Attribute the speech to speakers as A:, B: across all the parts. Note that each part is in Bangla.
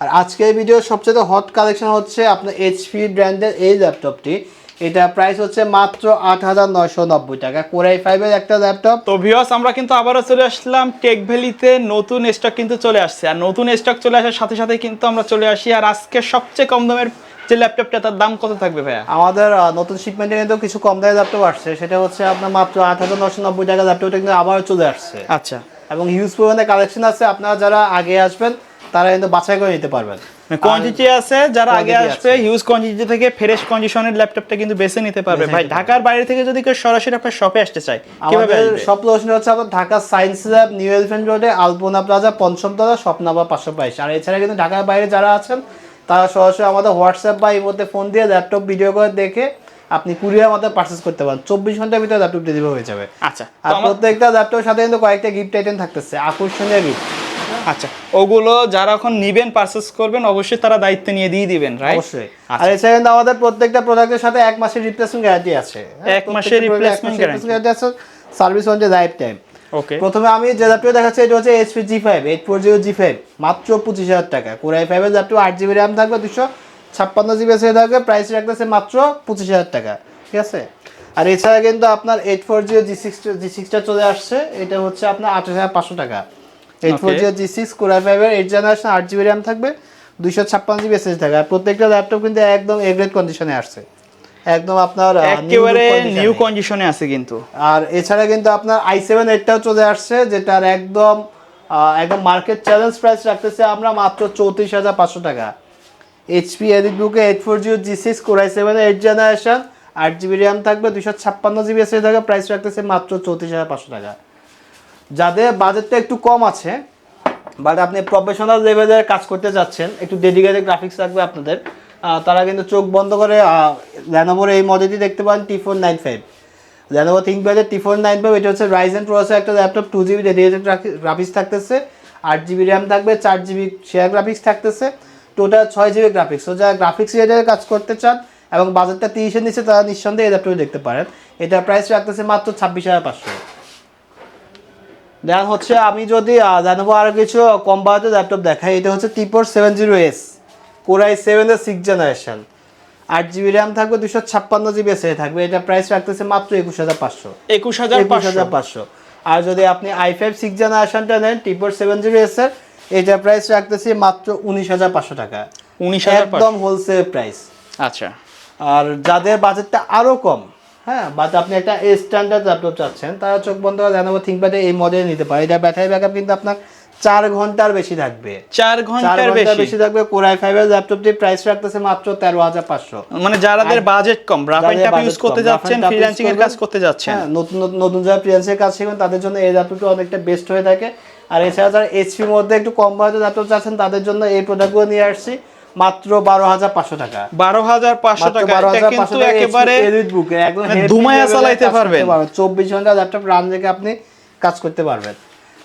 A: আর আজকের ভিডিওর সবচেয়ে হট কালেকশন হচ্ছে আপনার এইচপি ব্র্যান্ডের এই ল্যাপটপটি এটা প্রাইস হচ্ছে মাত্র আট হাজার নয়শো নব্বই টাকা। কোরাই ফাইভের একটা ল্যাপটপ
B: তো ভিউয়ার্স আমরা কিন্তু আবারও চলে আসলাম টেক ভ্যালিতে নতুন স্টক কিন্তু চলে আসছে। আর নতুন স্টক চলে আসার সাথে সাথে কিন্তু আমরা চলে আসি। আর আজকে সবচেয়ে কম দামের যে ল্যাপটপটা তার দাম কত থাকবে ভাইয়া?
A: আমাদের নতুন শিপমেন্টে কিন্তু কিছু কম দামে ল্যাপটপ আসছে। সেটা হচ্ছে আপনার মাত্র আট হাজার নশো নব্বই টাকা ল্যাপটপটা কিন্তু আবার চলে আসছে।
B: আচ্ছা।
A: এবং হিউজ পরিমাণে কালেকশন আছে। আপনারা যারা আগে আসবেন তারা কিন্তু বাছাই করে নিতে পারবেন।
B: কোয়ান্টিটি আছে যারা আগে আসবে। হিউজ কোয়ান্টিটি থেকে ফ্রেশ কন্ডিশনের ল্যাপটপটা কিন্তু বেছে নিতে পারবে। ভাই ঢাকার বাইরে থেকে যদি কেউ সরাসরি আপনার শপে আসতে চায় কীভাবে
A: সব লোকেশন হচ্ছে আপনার Dhaka science lab new elephant রোডে আলপনা প্লাজা পঞ্চমতলা শপ নাম্বার পাঁচশো বাইশ। আর এছাড়া কিন্তু ঢাকার বাইরে যারা আছেন তারা সরাসরি আমাদের হোয়াটসঅ্যাপ বা মধ্যে ফোন দিয়ে ল্যাপটপ ভিডিও করে দেখে আপনি কুরিয়ার মধ্যে পারচেস করতে পারেন। চব্বিশ ঘণ্টার ভিতরে ল্যাপটপ ডেলিভারি হয়ে যাবে।
B: আচ্ছা
A: আর প্রত্যেকটা ল্যাপটপের সাথে কিন্তু কয়েকটা গিফট আইটেম থাকতেছে। আকর্ষণীয় গিফট
B: আচ্ছা ওগুলো যারা এখন নিবেন পারচেস করবেন অবশ্যই তারা দায়িত্ব নিয়ে দিয়ে দিবেন রাইট
A: অবশ্যই। আর এছাড়া কিন্তু আমাদের প্রত্যেকটা প্রোডাক্টের সাথে এক মাসের রিপ্লেসমেন্ট গ্যারান্টি আছে।
B: এক মাসের guarantee।
A: গ্যারান্টি আছে service one life time
B: okay
A: প্রথমে আমি যে ল্যাপটপ দেখাচ্ছি এটা হচ্ছে HP G five eight four zero G five মাত্র পঁচিশ হাজার টাকা। কোরাই ফাইভের ল্যাপটপ আট জিবি র্যাম থাকবে দুশো ছাপ্পান্ন জিবি এসে থাকবে প্রাইস রাখতেছে মাত্র পঁচিশ হাজার টাকা ঠিক আছে? আর এছাড়া কিন্তু আপনার eight four zero G six G সিক্সটা চলে আসছে এটা হচ্ছে আপনার আঠাশ হাজার পাঁচশো টাকা। Eight four
B: Okay.
A: Zero G six core i ফাইভের এইট জেনারেশন আট জিবি র্যাম থাকবে দুইশো ছাপ্পান্ন জিবি এসএস থাকবে। আর প্রত্যেকটা ল্যাপটপ কিন্তু একদম এগ্রেড কন্ডিশনে আসছে। একদম আপনার আহ,
B: একেবারে নিউ কন্ডিশনে আছে কিন্তু।
A: আর এছাড়া কিন্তু আপনার আই সেভেন এইটটাও চলে আসছে যেটার একদম একদম মার্কেট চ্যালেঞ্জ প্রাইস রাখতেছে আমরা মাত্র চৌত্রিশ হাজার পাঁচশো টাকা। এইচপি এডিট বুকে eight four zero G six core i seven eight generation আট জিবি র্যাম থাকবে দুশো ছাপ্পান্ন জিবি এসে থাকবে প্রাইস রাখতেছে মাত্র চৌত্রিশ হাজার পাঁচশো টাকা। যাদের বাজেটটা একটু কম আছে বাট আপনি প্রফেশনাল লেভেলের কাজ করতে যাচ্ছেন, একটু ডেডিকেটেড গ্রাফিক্স লাগবে আপনাদের তারা কিন্তু চোখ বন্ধ করে ল্যানোভোর এই মডেলটি দেখতে পান T four nine five Lenovo থিঙ্কপ্যাডের T four nine five এটা হচ্ছে রাইজেন প্রসেসর একটা laptop two GB dedicated graphics থাকতেছে, আট জিবি র্যাম থাকবে, চার জিবি শেয়ার গ্রাফিক্স থাকতেছে টোটাল ছয় জিবি গ্রাফিক্স তো যারা গ্রাফিক্স রিলেটেড কাজ করতে চান এবং বাজারটা তিরিশের নিচে, তারা নিঃসন্দেহে এই ল্যাপটপ দেখতে পারেন। এটা প্রাইস রাখতেছে মাত্র ছাব্বিশ হাজার পাঁচশো। দেন হচ্ছে আমি যদি জানাব আরও কিছু কম বাজেটের ল্যাপটপ দেখাই এটা হচ্ছে T four seven zero S core i সেভেনের সিক্স জেনারেশন আট জিবি র্যাম থাকবে দুশো ছাপ্পান্ন জিবি এসে থাকবে এটা প্রাইস রাখতেছে মাত্র একুশ হাজার পাঁচশো।
B: একুশ হাজার
A: একুশ হাজার পাঁচশো। আর যদি আপনি আই ফাইভ সিক্স জেনারেশনটা নেন টিপোর সেভেন জিরো এস এর এটা প্রাইস রাখতেছি মাত্র উনিশ হাজার পাঁচশো টাকা।
B: উনিশ হাজার
A: একদম হোলসেল প্রাইস
B: আচ্ছা।
A: আর যাদের বাজেটটা আরও কম হ্যাঁ বাট আপনি একটা স্ট্যান্ডার্ড ল্যাপটপ চাচ্ছেন তারা চোখ বন্ধ করে জানাব থিঙ্কপ্যাডে এই মডেল নিতে পারে। এটা ব্যাটারি ব্যাকআপ কিন্তু আপনার চার ঘণ্টার বেশি থাকবে।
B: চার
A: ঘণ্টার
B: বেশি।
A: থাকবে কোরাই ফাইভের ল্যাপটপটির প্রাইস রাখতেছে মাত্র তেরো হাজার পাঁচশো।
B: মানে যাদের বাজেট কম ট্যাপ ইউজ করতে যাচ্ছেন ফ্রিল্যান্সিং এর কাজ করতে যাচ্ছেন।
A: হ্যাঁ নতুন নতুন- যারা ফ্রিল্যান্সের কাজ শিখবেন তাদের জন্য এই ল্যাপটপটা অনেকটা বেস্ট হয়ে থাকে। আর এছাড়া যারা এইচপির মধ্যে একটু কম বাজেটের ল্যাপটপ চাচ্ছেন তাদের জন্য এই প্রোডাক্টগুলো নিয়ে আসছি। মাত্র বারো হাজার পাঁচশো টাকা।
B: বারো হাজার পাঁচশো টাকা। কিন্তু একেবারে মানে ধুমায়া চালাইতে পারবেন।
A: চব্বিশ ঘণ্টা ল্যাপটপ রান রেখে আপনি কাজ করতে পারবেন।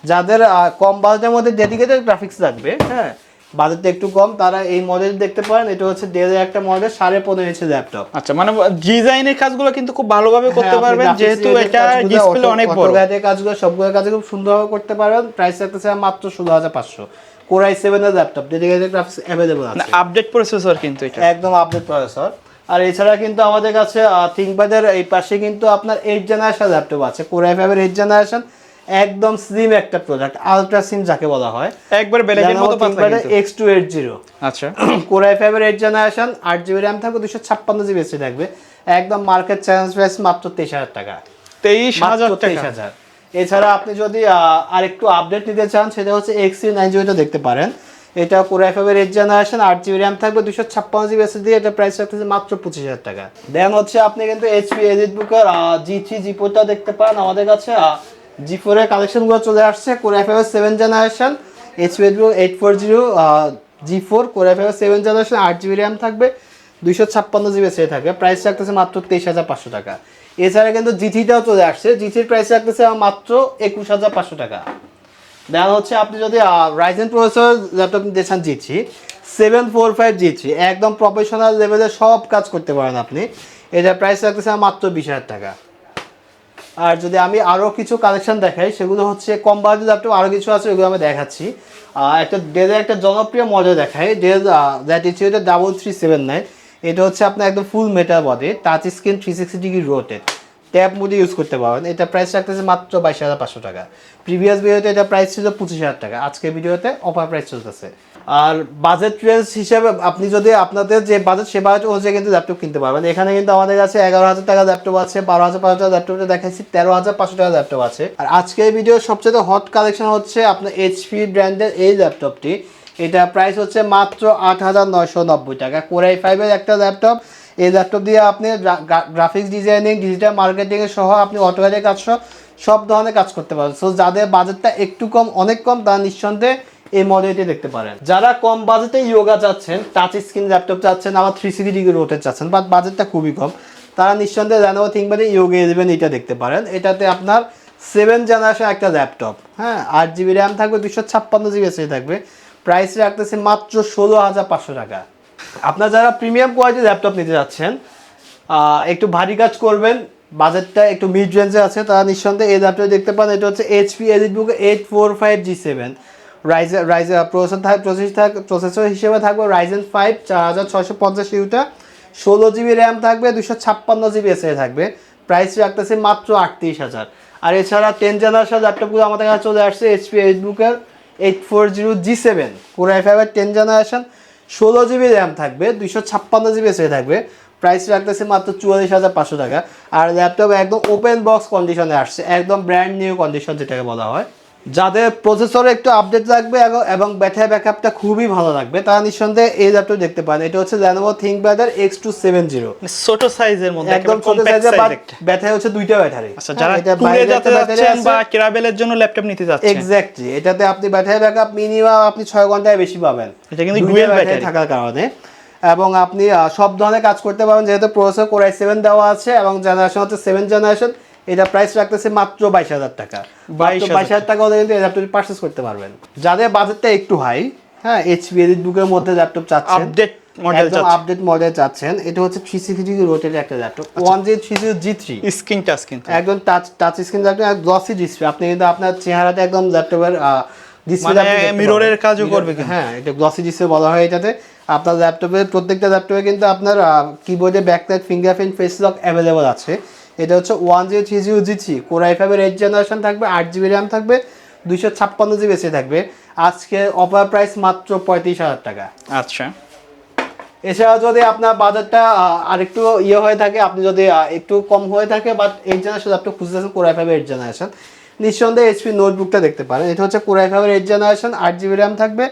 A: যাদের কম বাজেটের মধ্যে ডেডিকেটেড গ্রাফিক্স লাগবে হ্যাঁ বাজেটটা একটু কম তারা এই মডেল দেখতে পারেন। এটা হচ্ছে ডেলের একটা মডেল সাড়ে পনেরো ইঞ্চি ল্যাপটপ
B: আচ্ছা মানে ডিজাইনের কাজগুলো কিন্তু খুব ভালোভাবে করতে
A: হ্যাঁ,
B: পারবেন। যেহেতু এটা
A: কাজগুলো,
B: ডিসপ্লে অনেক বড়।
A: কাজগুলো সবগুলো কাজে খুব সুন্দরভাবে করতে পারবেন। প্রাইস রাখতেছে মাত্র ষোলো হাজার পাঁচশো। কোরাই সেভেনের ল্যাপটপ ডেডিকেটেড গ্রাফিক্স অ্যাভেলেবল আছে।
B: আপডেট প্রসেসর কিন্তু এটা।
A: একদম আপডেট প্রসেসর আর এছাড়া কিন্তু আমাদের কাছে থিঙ্কপ্যাডের এই পাশে কিন্তু আপনার এইট জেনারেশন ল্যাপটপ আছে কোরাই ফাইভের এইট জেনারেশন একদম স্লিম একটা প্রোডাক্ট আলট্রা সিম যাকে বলা হয়।
B: একবার মতো পাতলা কিন্তু।
A: এক্স টু এইট জিরো
B: আচ্ছা।
A: কোরাই ফাইভের এইট জেনারেশন আট জিবি র্যাম থাকবে দুশো ছাপ্পান্ন জিবি এসে থাকবে। একদম মার্কেট চ্যালেঞ্জ প্রাইস মাত্র তেইশ হাজার টাকা।
B: তেইশ হাজার
A: তেইশ
B: টাকা।
A: হাজার। এছাড়া আপনি যদি আহ, আরেকটু আপডেট নিতে চান সেটা হচ্ছে এক্স সি নাইন জিবিটা দেখতে পারেন। এটা কোরাই ফাইভের এইট জেনারেশন আট জিবি র্যাম থাকবে দুশো ছাপ্পান্ন জিবি এসে দিয়ে এটা প্রাইস রাখতেছে মাত্র পঁচিশ হাজার টাকা। দেন হচ্ছে আপনি কিন্তু এইচপি এডিট বুকের জি থ্রি জি ফোরটা দেখতে পান আমাদের কাছে জি ফোরের কালেকশনগুলো চলে আসছে কোরাই ফাইভের seven generation HP elite book eight four zero G four core i ফাইভের সেভেন জেনারেশন আট জিবি র্যাম থাকবে দুইশো ছাপ্পান্ন জিবি সে থাকবে। প্রাইস রাখতেছে মাত্র তেইশ হাজার পাঁচশো টাকা। এছাড়া কিন্তু জিটিটাও চলে আসছে। জিটির প্রাইস রাখতেছে মাত্র একুশ হাজার পাঁচশো টাকা। দেন হচ্ছে আপনি যদি রাইজেন প্রসেসর ল্যাপটপ চান GT seven four five GT, একদম প্রফেশনাল লেভেলে সব কাজ করতে পারেন আপনি। এটার প্রাইস রাখতেছে মাত্র বিশ হাজার টাকা। আর যদি আমি আরও কিছু কালেকশন দেখাই, সেগুলো হচ্ছে কম বাজেট ল্যাপটপ আরও কিছু আছে, ওগুলো আমি দেখাচ্ছি। একটা ডেলের একটা জনপ্রিয় মডেল দেখাই ডেল দ্যাট এটা ডাবল থ্রি সেভেন নাইন এটা হচ্ছে আপনার একদম full metal body touch screen three sixty degree rotate tab মোডে ইউজ করতে পারবেন এটা প্রাইস রাখতেছে মাত্র বাইশ হাজার পাঁচশো টাকা। প্রিভিয়াস ভিডিওতে এটা প্রাইস ছিল পঁচিশ হাজার টাকা। আজকের ভিডিওতে অফার প্রাইস চলতেছে। আর বাজেট রেঞ্জ হিসাবে আপনি যদি আপনাদের যে বাজেট সে বাজেট অনুযায়ী কিন্তু ল্যাপটপ কিনতে পারবেন। এখানে কিন্তু আমাদের কাছে এগারো হাজার টাকা ল্যাপটপ আছে, বারো হাজার পাঁচশো টাকা ল্যাপটপটা দেখাচ্ছি তেরো হাজার পাঁচশো টাকা ল্যাপটপ আছে। আর আজকের ভিডিওর সবচেয়ে হট কালেকশন হচ্ছে আপনার এইচপি ব্র্যান্ডের এই ল্যাপটপটি এটা প্রাইস হচ্ছে মাত্র আট হাজার নয়শো নব্বই টাকা। কোরাই ফাইভের একটা ল্যাপটপ এই ল্যাপটপ দিয়ে আপনি গ্রাফিক্স ডিজাইনিং ডিজিটাল মার্কেটিং সহ আপনি অটোকারের কাজ সব ধরনের কাজ করতে পারেন। সো যাদের বাজেটটা একটু কম, অনেক কম, তারা নিঃসন্দেহে এই মডেলটি দেখতে পারেন। যারা কম বাজেটে ইয়োগা চাচ্ছেন টাচ স্ক্রিন ল্যাপটপ চাচ্ছেন, আবার থ্রি সিক্সটি ডিগ্রি রোটের চাচ্ছেন বাট বাজেটটা খুবই কম, তারা নিঃসন্দেহে লেনোভো থিঙ্কপ্যাডে ইয়োগা ইলেভেন এটা দেখতে পারেন। এটাতে আপনার সেভেন জেনারেশন একটা ল্যাপটপ হ্যাঁ? আট জিবি র্যাম থাকবে দুশো ছাপ্পান্ন জিবি এসে থাকবে। প্রাইস রাখতেছে মাত্র ষোলো হাজার পাঁচশো টাকা। আপনার যারা প্রিমিয়াম কোয়ালিটির ল্যাপটপ নিতে যাচ্ছেন একটু ভারী কাজ করবেন বাজেটটা একটু মিড রেঞ্জে আছে, তারা নিঃসন্দেহে এই ল্যাপটপ দেখতে পান, এটা হচ্ছে HP elite book eight four five G seven Ryzen Ryzen processor থাক প্রসেস থাক প্রসেসর হিসেবে থাকবে রাইজেন ফাইভ চার হাজার ছয়শো পঞ্চাশ ইউটা। ষোলো জিবি র্যাম থাকবে দুশো ছাপ্পান্ন জিবি এসে থাকবে। প্রাইস রাখতেছে মাত্র আটত্রিশ হাজার। আর এছাড়া টেন জেনারেশন ল্যাপটপগুলো আমাদের কাছে চলে আসছে এইচপি এইট বুকের eight four zero G seven core i ফাইভের টেন জেনারেশন ষোলো জিবি র্যাম থাকবে, দুইশো ছাপ্পান্ন জিবি এসে থাকবে। প্রাইস রাখতেছে মাত্র চুয়াল্লিশ হাজার পাঁচশো টাকা। আর ল্যাপটপ একদম ওপেন বক্স কন্ডিশনে আসছে, একদম ব্র্যান্ড নিউ কন্ডিশন যেটাকে বলা হয়। যাদের প্রসেসরে একটু আপডেট লাগবে এবং- ব্যাটারি ব্যাকআপটা খুবই ভালো লাগবে তারা নিঃসন্দেহে এই ল্যাপটপ দেখতে পারেন। এটা হচ্ছে ল্যানোভো থিঙ্কপ্যাডের এক্স টু সেভেন জিরো
B: ছোট সাইজের মধ্যে
A: একদম ছোট সাইজের
B: সাইজ
A: ব্যাটারি হচ্ছে দুইটা ব্যাটারি
B: আচ্ছা যারা ট্যুরে যেতে যাচ্ছেন বা ট্রাভেলের জন্য ল্যাপটপ নিতে যাচ্ছেন।
A: এক্স্যাক্টলি এটাতে আপনি ব্যাটারি ব্যাকআপ মিনিমাম আপনি ছয় ঘন্টায় বেশি পাবেন।
B: এটা কিন্তু dual
A: ব্যাটারি থাকার কারণে। এবং আপনি সব ধরনের কাজ করতে পারবেন যেহেতু প্রসেসর কোরাই সেভেন দেওয়া আছে এবং জেনারেশন হচ্ছে সেভেন জেনারেশন এটা প্রাইস রাখতেছে মাত্র বাইশ হাজার টাকা।
B: 22,000
A: বাইশ হাজার টাকা হলে কিন্তু ল্যাপটপ পারচেস করতে পারবেন। যাদের বাজেটটা একটু হাই হ্যাঁ এইচপি এলিট বুকের মধ্যে ল্যাপটপ চাচ্ছেন
B: আপডেট মডেল
A: আপডেট মডেল চাচ্ছেন এটা হচ্ছে থ্রি সিক্সটি একটা laptop one G three G three
B: screen touch কিন্তু
A: একদম touch touch screen laptop glossy display আপনি কিন্তু আপনার চেহারাটা একদম ল্যাপটপের
B: মানে mirror-এর কাজও করবে।
A: হ্যাঁ এটা গ্লসি ডিসপ্লে বলা হয় এটাতে। আপনার ল্যাপটপের প্রত্যেকটা ল্যাপটপে কিন্তু আপনার কিবোর্ডে backlight fingerprint face lock available আছে। এটা হচ্ছে one zero three zero G three core i ফাইভের এইট জেনারেশন থাকবে আট জিবি র্যাম থাকবে দুইশো ছাপ্পান্ন জিবি এসে থাকবে। আজকে অফার প্রাইস মাত্র পঁয়ত্রিশ হাজার টাকা।
B: আচ্ছা।
A: এছাড়া যদি আপনার বাজারটা আরেকটু ইয়ে হয়ে থাকে আপনি যদি একটু কম হয়ে থাকে বাট এইট জেনারেশন আপনি খুঁজে খুঁজতেছেন কোরাই ফাইভের এইট জেনারেশন নিঃসন্দেহে এইচপি নোটবুকটা দেখতে পারেন। এটা হচ্ছে কোরাই ফাইভের এইট জেনারেশন আট জিবি র্যাম থাকবে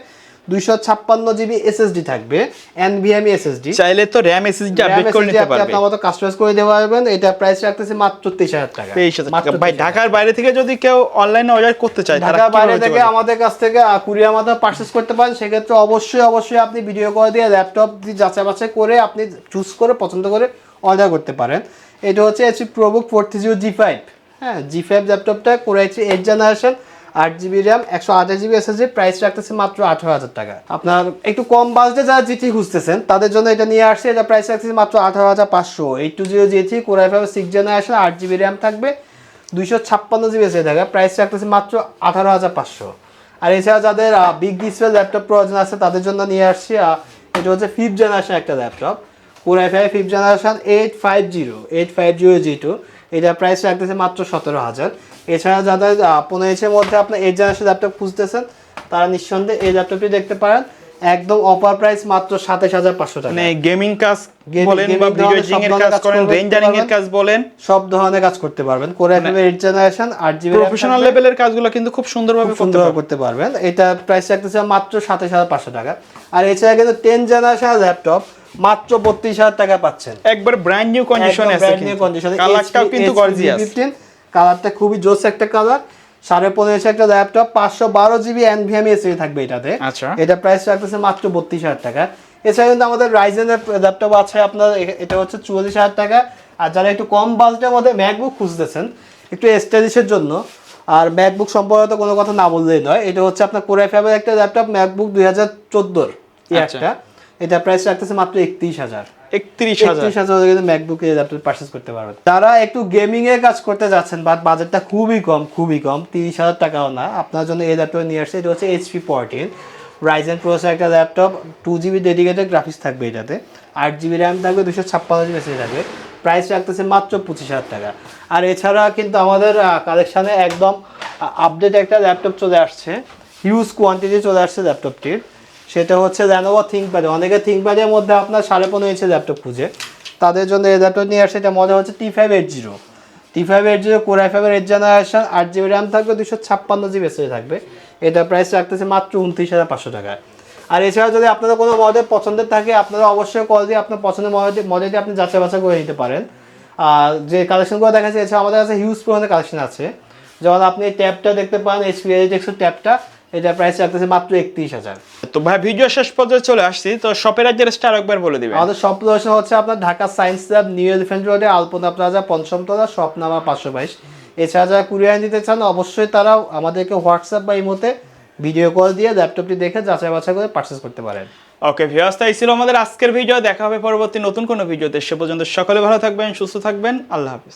A: দুইশো ছাপ্পান্ন জিবি এসএসডি থাকবে এনভিএমই এসএসডি
B: চাইলে তো র্যাম এসএসডি আপডেট করে নিতে পারবে
A: আপনার মতো কাস্টমাইজ করে দিতে পারবেন। এটা প্রাইস রাখতেছে মাত্র তেইশ হাজার টাকা।
B: তেইশ হাজার
A: মাত্র
B: টাকা ভাই ঢাকার বাইরে থেকে যদি কেউ অনলাইনে অর্ডার করতে চায়
A: ঢাকার বাইরে থেকে আমাদের কাছ থেকে কুরিয়ার মাধ্যমে পারচেস করতে পারেন। সেক্ষেত্রে অবশ্যই অবশ্যই আপনি ভিডিও করে দিয়ে ল্যাপটপ দিয়ে যাচাই বাছাই করে আপনি চুজ করে পছন্দ করে অর্ডার করতে পারেন। এটা হচ্ছে HP ProBook four three zero G five হ্যাঁ জি ফাইভ ল্যাপটপটা করেছি এইট জেনারেশন আট জিবি র্যাম, একশো আঠাশ জিবি এসএসডি প্রাইস রাখতেছে মাত্র আঠারো হাজার টাকা। আপনার একটু কম বাজেটে যারা জিটি খুঁজতেছেন, তাদের জন্য এটা নিয়ে আসছে, এটা প্রাইস রাখতেছে মাত্র আঠারো হাজার পাঁচশো। Eight two zero G three core i five six generation আট জিবি র্যাম থাকবে, দুইশো ছাপ্পান্ন জিবি এসে থাকে প্রাইস রাখতেছে মাত্র আঠারো হাজার পাঁচশো। আর এছাড়া যাদের বিগ ডিসপ্লে ল্যাপটপ প্রয়োজন আছে, তাদের জন্য নিয়ে আসছি এটা হচ্ছে ফিফথ জেনারেশন একটা laptop core i five fifth generation eight five zero eight five zero G two এটা প্রাইস রাখতেছে মাত্র সতেরো হাজার। এছাড়া যাদের পনেরো ইঞ্চের মধ্যে আপনার এইট জেনারেশন ল্যাপটপ খুঁজতেছেন তারা নিঃসন্দেহে এই ল্যাপটপটি দেখতে পারেন। একদম অফার প্রাইস মাত্র সাতাশ হাজার পাঁচশো টাকা।
B: মানে গেমিং কাজ বলেন বা ভিডিও এডিটিং এর কাজ করেন এর কাজ বলেন।
A: সব ধরনের কাজ করতে পারবেন। ফাইভের এইট জেনারেশন জিবি
B: প্রফেশনাল লেভেলের কাজগুলো কিন্তু খুব সুন্দরভাবে
A: সুন্দরভাবে করতে পারবেন। এটা প্রাইস রাখতেছে মাত্র সাতাশ হাজার পাঁচশো টাকা। আর এছাড়া কিন্তু জেনারেশন ল্যাপটপ মাত্র বত্রিশ হাজার টাকা পাচ্ছেন।
B: একবার ব্র্যান্ড নিউ কন্ডিশনে আছে কিন্তু। কালারটাও কিন্তু গর্জিয়াস
A: কালারটা খুবই জোস একটা কালার। সাড়ে পনেরোশো একটা ল্যাপটপ পাঁচশো বারো জিবি এনভিএম এসি থাকবে এটাতে।
B: আচ্ছা।
A: এটা প্রাইস রাখতেছে মাত্র বত্রিশ হাজার টাকা। এছাড়া কিন্তু আমাদের রাইজেনের ল্যাপটপ আছে আপনার এটা হচ্ছে চুয়াল্লিশ হাজার টাকা। আর যারা একটু কম বাজেটের মধ্যে ম্যাকবুক খুঁজতেছেন একটু স্টাইলিশের জন্য। আর ম্যাকবুক সম্পর্কে তো কোনো কথা না বললেই নয় এটা হচ্ছে আপনার কোরাই ফাইভের একটা ল্যাপটপ ম্যাকবুক দুই হাজার চোদ্দোর।
B: আচ্ছা।
A: একটা। এটা প্রাইস রাখতেছে মাত্র একত্রিশ হাজার।
B: একত্রিশ হাজার।
A: কিন্তু ম্যাকবুক পারচেস করতে পারবেন। তারা একটু গেমিং এর কাজ করতে যাচ্ছেন বাট বাজেটটা খুবই কম খুবই কম, তিরিশ হাজার টাকাও না। আপনার জন্য এই ল্যাপটপ নিয়ে আসছে, এটা হচ্ছে এইচপি পর্টিন রাইজেন প্রোসেসর একটা laptop two GB dedicated graphics থাকবে এটাতে। আট জিবি র্যাম থাকবে দুশো ছাপ্পান্ন জিবি এসএসডি থাকবে। প্রাইস রাখতেছে মাত্র পঁচিশ হাজার টাকা। আর এছাড়া কিন্তু আমাদের কালেকশানে একদম আপডেট একটা ল্যাপটপ চলে আসছে হিউজ কোয়ান্টিটি চলে আসছে ল্যাপটপটির সেটা হচ্ছে ল্যানোভো থিঙ্কপ্যাড অনেকে থিঙ্কপ্যাডের মধ্যে আপনার সাড়ে পনেরো ইঞ্চি ল্যাপটপ খুঁজে। তাদের জন্য এই ল্যাপটপ নিয়ে আসে, এটা মজা হচ্ছে T five eight zero T five eight zero core I ফাইভের এইট জেনারেশন আট জিবি র্যাম থাকবে দুশো ছাপ্পান্ন জিবি এসে থাকবে। এটা প্রাইস রাখতেছে মাত্র উনত্রিশ হাজার পাঁচশো টাকায়। আর এছাড়া যদি আপনাদের কোনো মডেল পছন্দের থাকে, আপনারা অবশ্যই কল দিয়ে আপনার পছন্দের মডেল মডেলটি আপনি যাচাই বাছাই করে নিতে পারেন। আর যে কালেকশনগুলো দেখা যাচ্ছে এছাড়া আমাদের কাছে হিউজ পরিমাণে কালেকশন আছে। যেমন আপনি ট্যাবটা দেখতে পান এইচপি এডিটেক্সের ট্যাবটা এটা প্রাইস রাখতেছে মাত্র একত্রিশ হাজার।
B: তো ভাই ভিডিও শেষ পর্যায়ে চলে আসছি। তো শপের অ্যাড্রেসটা আরেকবার বলে দিবেন।
A: আমাদের সব লোকেশন হচ্ছে আপনার Dhaka science lab new elephant রোডে আলপনা প্লাজা পঞ্চমতলা শপ নাম্বার পাঁচশো বাইশ। এছাড়া যারা কুরিয়ার দিতে চান অবশ্যই তারা আমাদেরকে হোয়াটসঅ্যাপ বা ইমোতে ভিডিও কল দিয়ে ল্যাপটপটি দেখে যাচাই বাছাই করে পারচেস করতে পারেন।
B: ওকে ভিউয়ার্স তাই ছিল আমাদের আজকের ভিডিও দেখা হবে পরবর্তী নতুন কোনো ভিডিওতে সে পর্যন্ত সকলে ভালো থাকবেন সুস্থ থাকবেন। আল্লাহ হাফিজ।